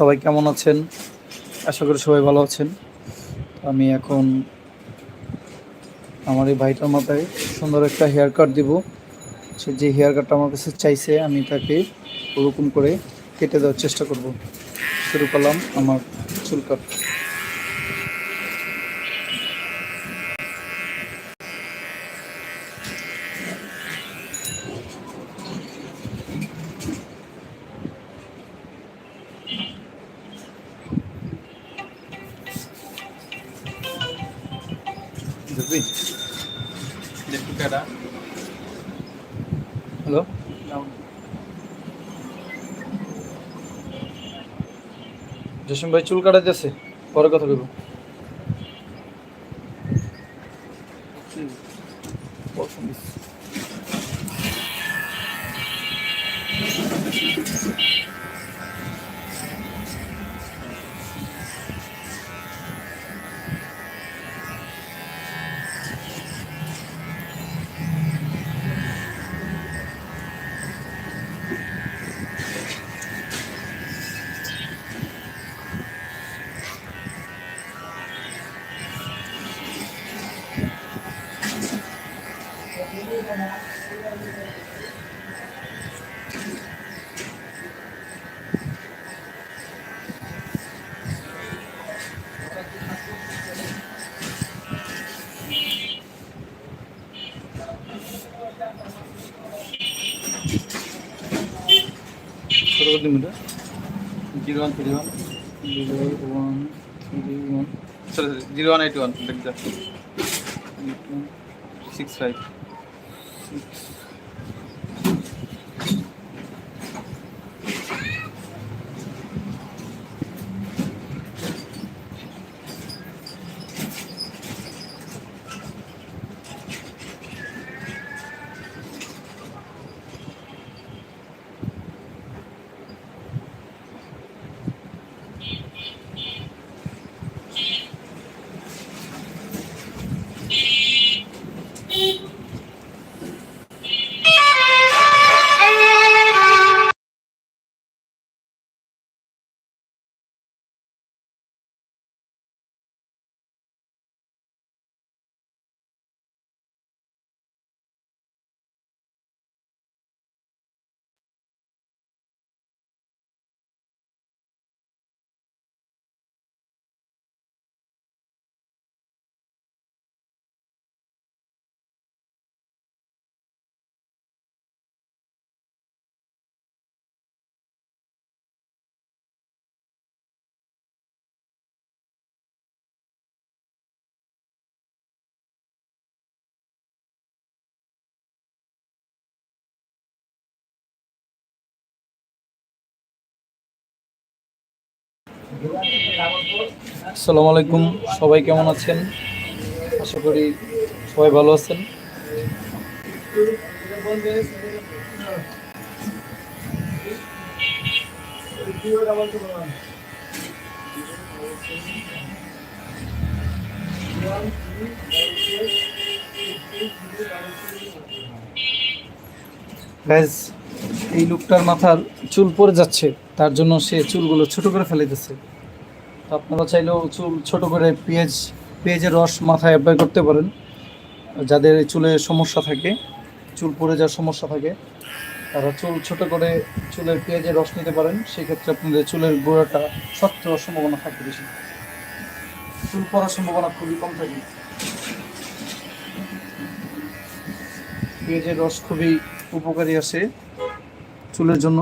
সবাই কেমন আছেন? আশা করি সবাই ভালো আছেন। আমি এখন আমার এই ভাইটার মাথায় সুন্দর একটা হেয়ার কাট দিব। সে যে হেয়ার কাটটা আমার কাছে চাইছে, আমি তাকে ওরকম করে কেটে দেওয়ার চেষ্টা করব। শুরু করলাম আমার চুল কাট জসিম ভাই চুল কাটাইতেছে পরে কথা বলব। నిమిడ zero one three one zero one three one సరే సరే zero one eight one six five আসসালামু আলাইকুম। সবাই কেমন আছেন? আশা করি সবাই ভালো আছেন। এই লোকটার মাথার চুল পড়ে যাচ্ছে। তার জন্য সে চুলগুলো ছোট করে ফেলাইতেছে। তো আপনারা চাইলেও চুল ছোট করে পেঁয়াজ, পেঁয়াজের রস মাথায় অ্যাপ্লাই করতে পারেন। যাদের চুলে সমস্যা থাকে, চুল পড়ে যাওয়ার সমস্যা থাকে, তারা চুল ছোট করে চুলের পেঁয়াজের রস নিতে পারেন। সেক্ষেত্রে আপনাদের চুলের গোড়াটা হওয়ার সম্ভাবনা থাকে বেশি। চুল পড়ার সম্ভাবনা খুবই কম থাকে। পেঁয়াজের রস খুবই উপকারী আছে চুলের জন্য।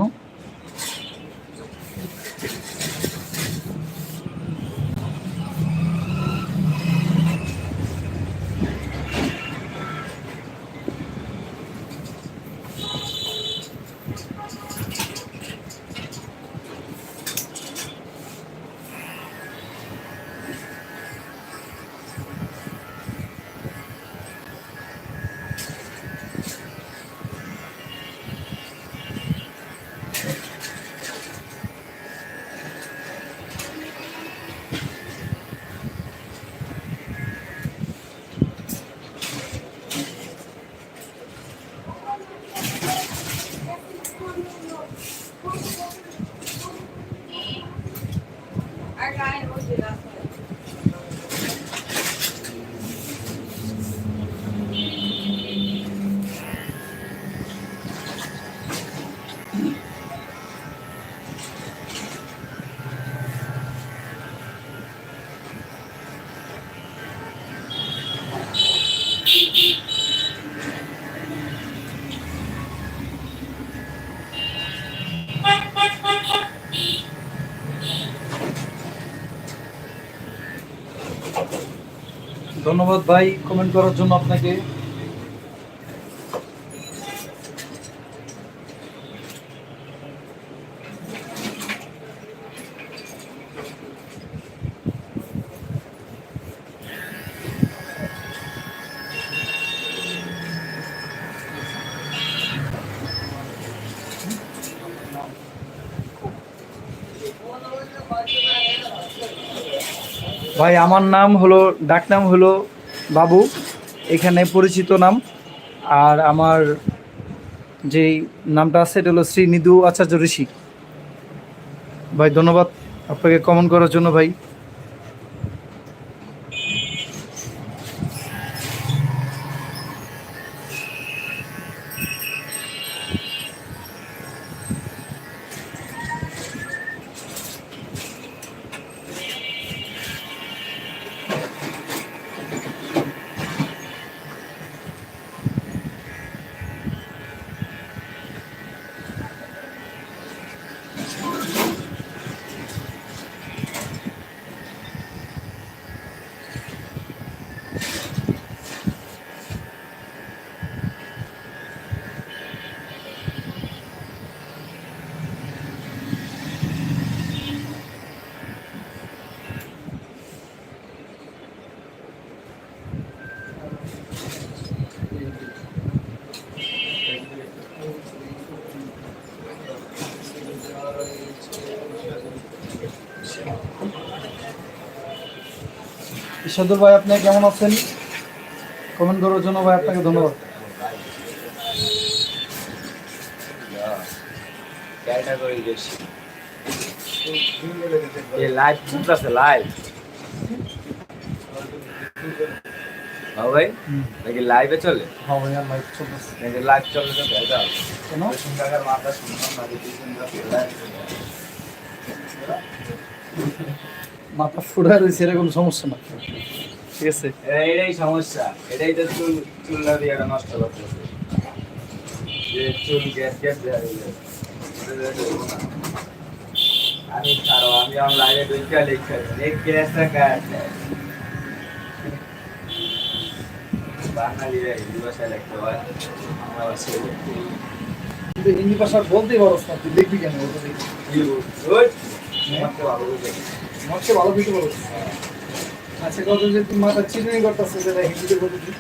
ধন্যবাদ ভাই কমেন্ট করার জন্য আপনাকে। ভাই, আমার নাম হলো ডাকনাম হলো বাবু। এখানে পরিচিত নাম। আর আমার যেই নামটা আছে, এটা হলো শ্রী নিধু আচার্য ঋষি। ভাই, ধন্যবাদ আপনাকে কমন করার জন্য ভাই। ঈশ্বর ভাই আপনি কেমন আছেন? কমেন্ট করার জন্য ভাই আপনাকে ধন্যবাদ। লাইভ চলতেছে লাইভ হ্যাঁ ভাই নাকি লাইভে চলে? হ্যাঁ ভাই আমার চলতেছে। নাকি লাইভ চলে তো ভেজা কেন? সুন্দর মাথা শুনলাম না দেখি সুন্দর মাথা ফুটা রয়েছে এরকম সমস্যা না। ঠিক আছে? এটাই সমস্যা। এটাই তো চুল চুল না দিয়ে নষ্ট করতেছে যে চুল গ্যাস গ্যাস দেওয়া আমি ছাড়ো আমি আমার লাইভে দুইটা লিখে এক গ্যাসটা কাট বাঙালি রে এই ভাষায় লিখতে হয়। আমরা কিন্তু হিন্দি ভাষা বলতেই পারস না তুই দেখবি কেন? ওটা দেখবি। আমাকে ভালো কিছু বলো। আচ্ছা কত যে তুমি মাথা চিরুনি করতেছে সেটা হিন্দিতে বলে দিই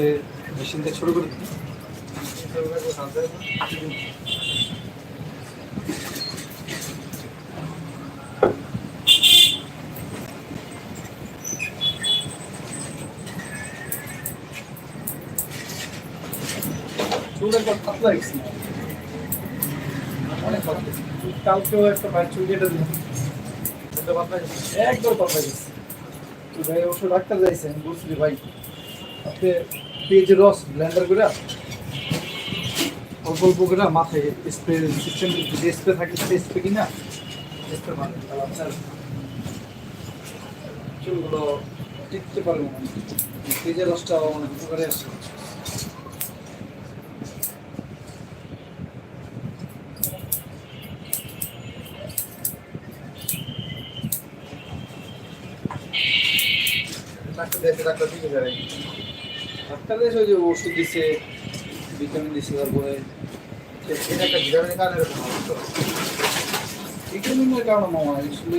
সে মেশিনটা ছোট করে দিই। পাতলা গেছে? অনেক পাতলা। কালকেও একটা বাইর চুল কেটে দিলাম পাতলা গেছে একদম পাতলা গেছে তো ভাই অবশ্য ডাক্তার যাইছে, আমি বলছি যে ভাই, আপনি পেঁয়াজের রস ব্লেন্ডার করে অল্প অল্প করে মাথায় স্প্রে সিস্টেম যদি স্প্রে থাকে স্প্রে কিনা স্প্রে মানে আপনার চুলগুলো টিকতে পারবে না। ফ্রিজের রসটা অনেক উপকারে আসে। ডাক্তার দেখে ডাক্তার যে ওষুধ দিছে ভিটামিন দিছে, তারপরে একটা ভিটামিনের কারণে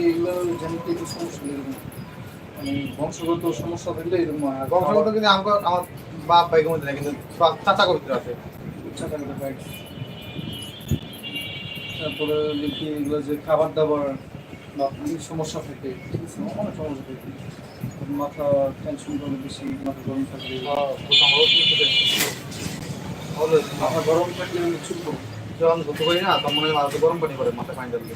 এগুলো জেনেটিক সমস্যা মানে সমস্যা কিন্তু আমার চাচা করতে বাইক তারপরে দেখি এগুলো যে খাবার দাবার বা অনেক সমস্যা থাকে। অনেক সমস্যা থাকে। মাথা টেনশন করে বেশি, মাথা গরম থাকলে। মাথা গরম থাকলে চুল যখন ধুতে পারি না তখন মনে হয় গরম পানি করে মাথা পানি ডালবে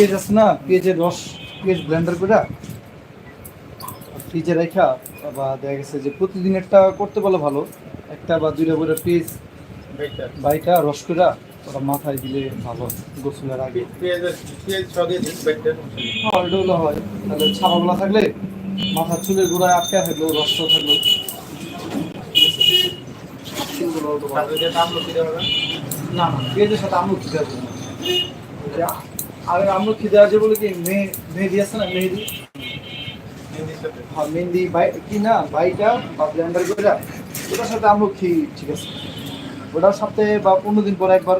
পেঁয়াজ আছে না পেঁয়াজের রস পেঁয়াজ ব্লেন্ডার করে ফ্রিজে রেখা বা দেখা গেছে যে প্রতিদিন একটা করতে পারলে ভালো। একটা বা দুইটা করে পেঁয়াজ বাইটা রস করে ওটা মাথায় দিলে ভালো গোসলের আগে। হ্যাঁ হয়। তাহলে ছাপাগুলা থাকলে মাথার চুলের গোড়ায় আটকে থাকল রসটা থাকল। না? না পেঁয়াজের সাথে আমলকি দেওয়া আগে আমলকি দেওয়া যাবে বলে কি? মেহেদি আছে না, মেহেদি? হ্যাঁ মেহেদি বাই কি না বাইটা বা ব্লেন্ডার করে ওটার সাথে আমলকি ঠিক আছে? ওটার সাথে বা পনেরো দিন পর একবার,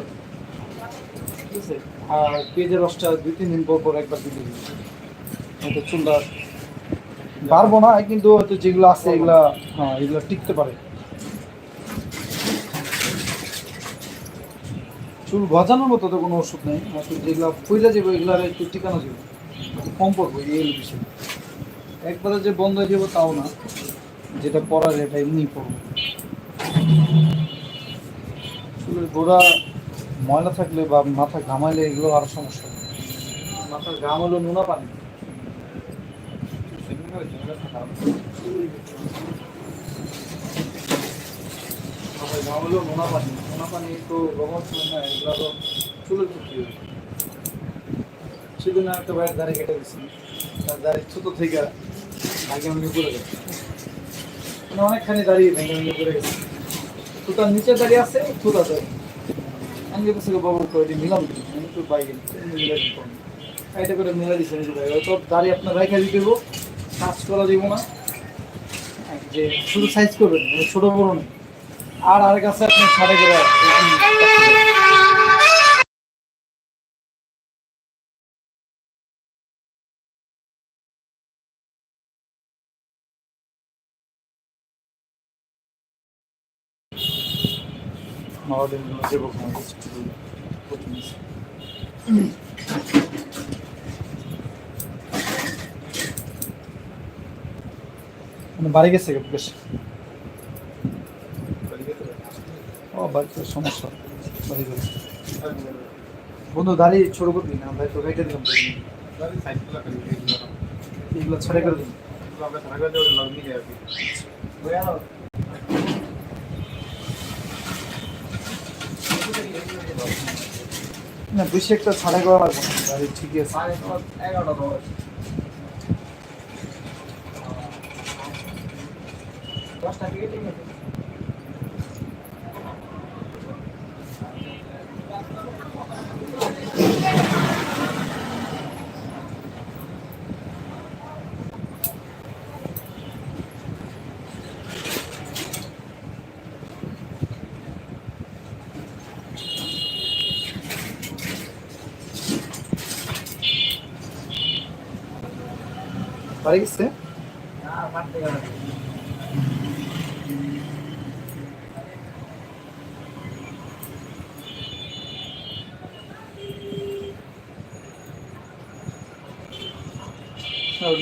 ঠিক আছে? আর পেঁয়াজের রসটা দুই, তিন দিন পর পর একবার দিতে দিবি হয়তো চুলটা পারব না, কিন্তু হয়তো যেগুলো আছে এগুলা হ্যাঁ এগুলো টিকতে পারে। চুল গজানোর মতো তো কোনো ওষুধ নেই। যেগুলো পইলা যাবে এগুলো আর একটু টিকানো যাবে কম পড়ব এই বিষয় একবারে যে বন্ধ হয়ে যাব তাও না। যেটা পড়ার এটা এমনি পড়ব। চুলের গোড়া ময়লা থাকলে বা মাথা ঘামাইলে এগুলো আরও সমস্যা মাথা ঘাম হলো নোনা পানি মাথায় ঘাম পানি পানি তো এগুলো সেদিন একটা ভাইয়ের দাড়ি কেটে দিচ্ছি তার দাড়ি ছোট থেকে গেছে মানে অনেকখানি দাঁড়িয়ে গেছে তো তার নিচে দাঁড়িয়ে আছে থুতা দেয় আমি বাবু কয়টি মিলাম দিই আমি তো বাইকে মিলাই দিতাম এটা করে মিলাই দিচ্ছে নিজে ভাই তো দাড়ি আপনার দিব না যে শুধু সাইজ করবেন মানে ছোট বড় নেই। আর আর কাছে আপনি। মডেল দেবো মানে বাড়ি গেছে বেশ ও বাড়িতে সমস্যা। বন্ধু দাঁড়িয়ে ছোট করবি না ভাই তো কেটে দিলাম এগুলো ছেড়ে করে দিন না, বেশি একটা ছাড়াই করা লাগবে গাড়ি ঠিকই আছে। এগারোটা দশ দশটা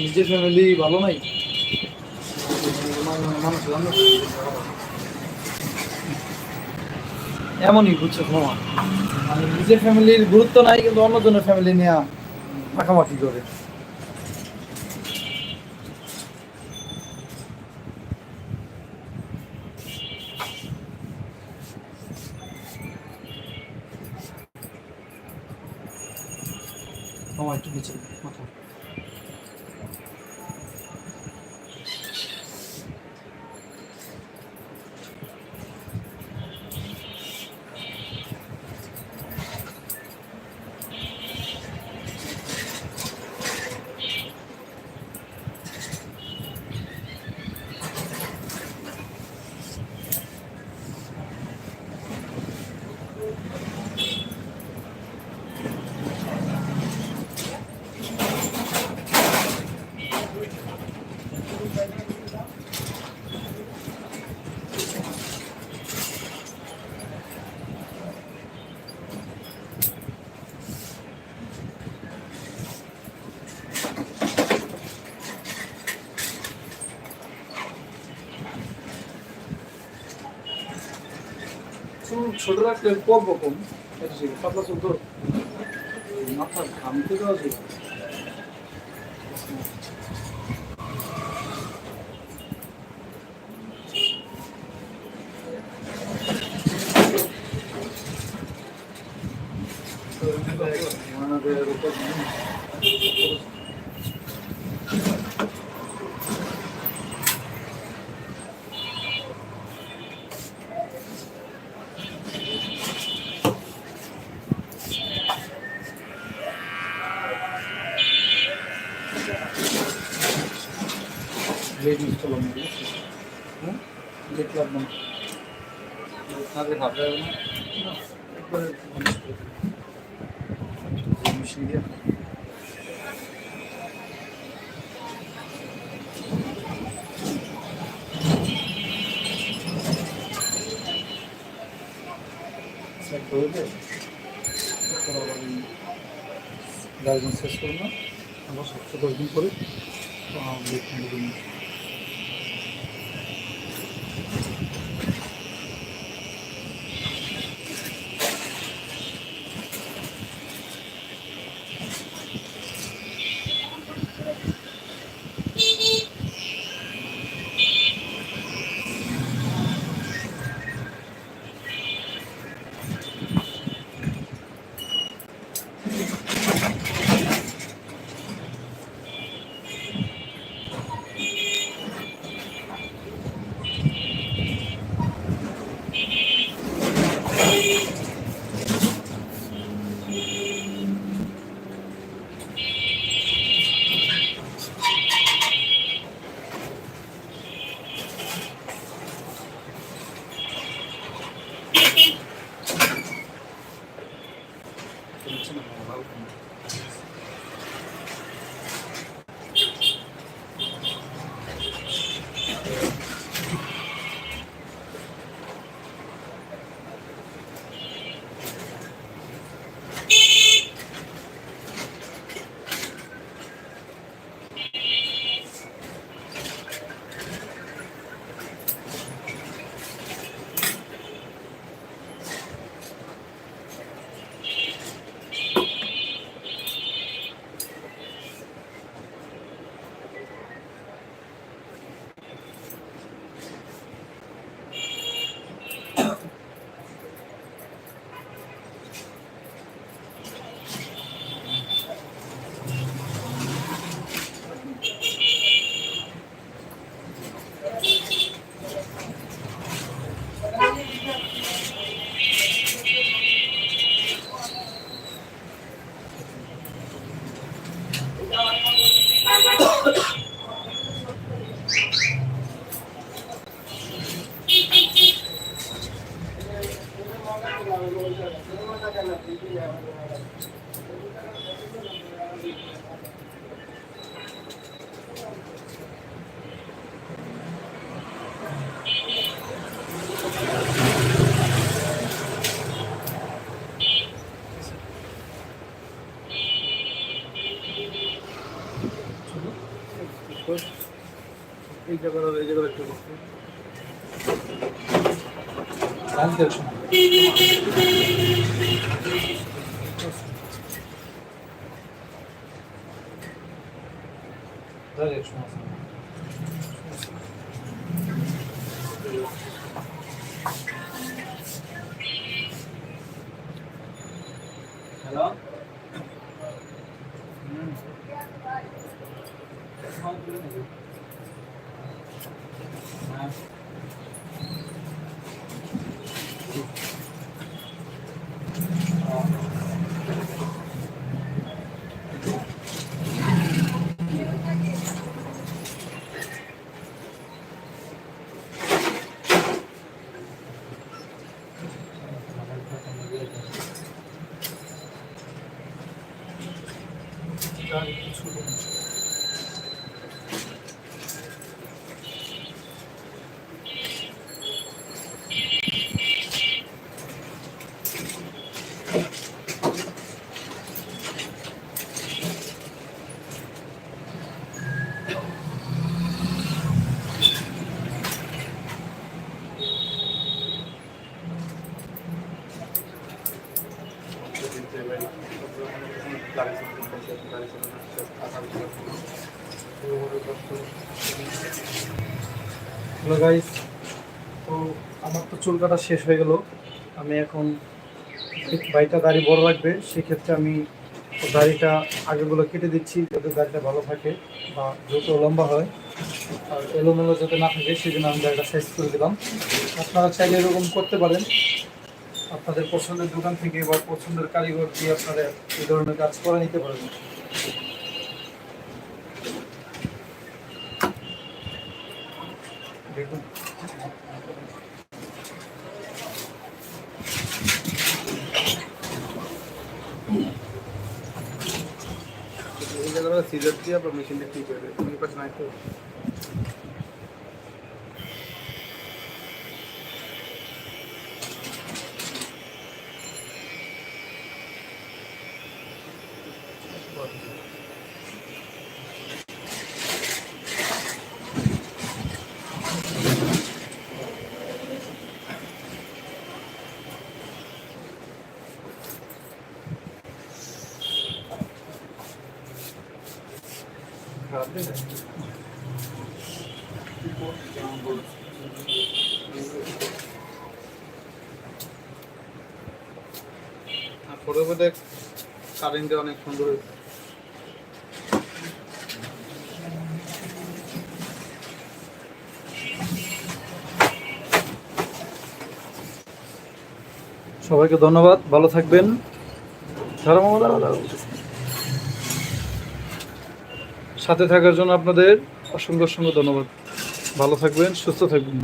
নিজের ফ্যামিলি ভালো নাই? এমনই বুঝছ মামা নিজের ফ্যামিলির গুরুত্ব নাই, কিন্তু অন্যজনের ফ্যামিলি নেওয়া মাখামাখি করে। মামা একটু নিচে মাথা চুল ছোট রাখলে কম রকম এটা ঠিক পাতলা চোদ্দ। তো মাথা ঘামতে দেওয়া যায় ব্লেড ইউজ করলাম না হ্যাঁ ব্লেড লাগবে না তাদের ভাবতে হবে না একবারে করে। মেশিন দিয়ে করে গার্জেন শেষ করব না আবার সপ্তাহ দশ দিন পরে Gracias. এই জায়গাটা এই জায়গাটা একটু করতে হ্যালো হ্যাঁ তো আমার তো চুল কাটা শেষ হয়ে গেল। আমি এখন বাড়িটা দাড়ি বড় লাগবে, সেক্ষেত্রে আমি দাড়িটা আগেগুলো কেটে দিচ্ছি যাতে দাড়িটা ভালো থাকে বা দ্রুত লম্বা হয়। আর এলোমেলো যাতে না থাকে সেই জন্য আমি দাড়িটা সাইজ করে দিলাম। আপনারা চাইলে এরকম করতে পারেন। আপনাদের পছন্দের দোকান থেকে বা পছন্দের কারিগর দিয়ে আপনারা এই ধরনের কাজ করে নিতে পারেন দেখুন এই জায়গাটা সিজার দিয়ে আপনার মেশিন দিয়ে ঠিক হবে তুমি পাশে নাই তো খারাপ দেয় না? আর ফটোর মধ্যে কারেন্টটা অনেক সুন্দর সবাইকে ধন্যবাদ ভালো থাকবেন। দাঁড়াও সাথে থাকার জন্য আপনাদের অসংখ্য অসংখ্য ধন্যবাদ। ভালো থাকবেন সুস্থ থাকবেন।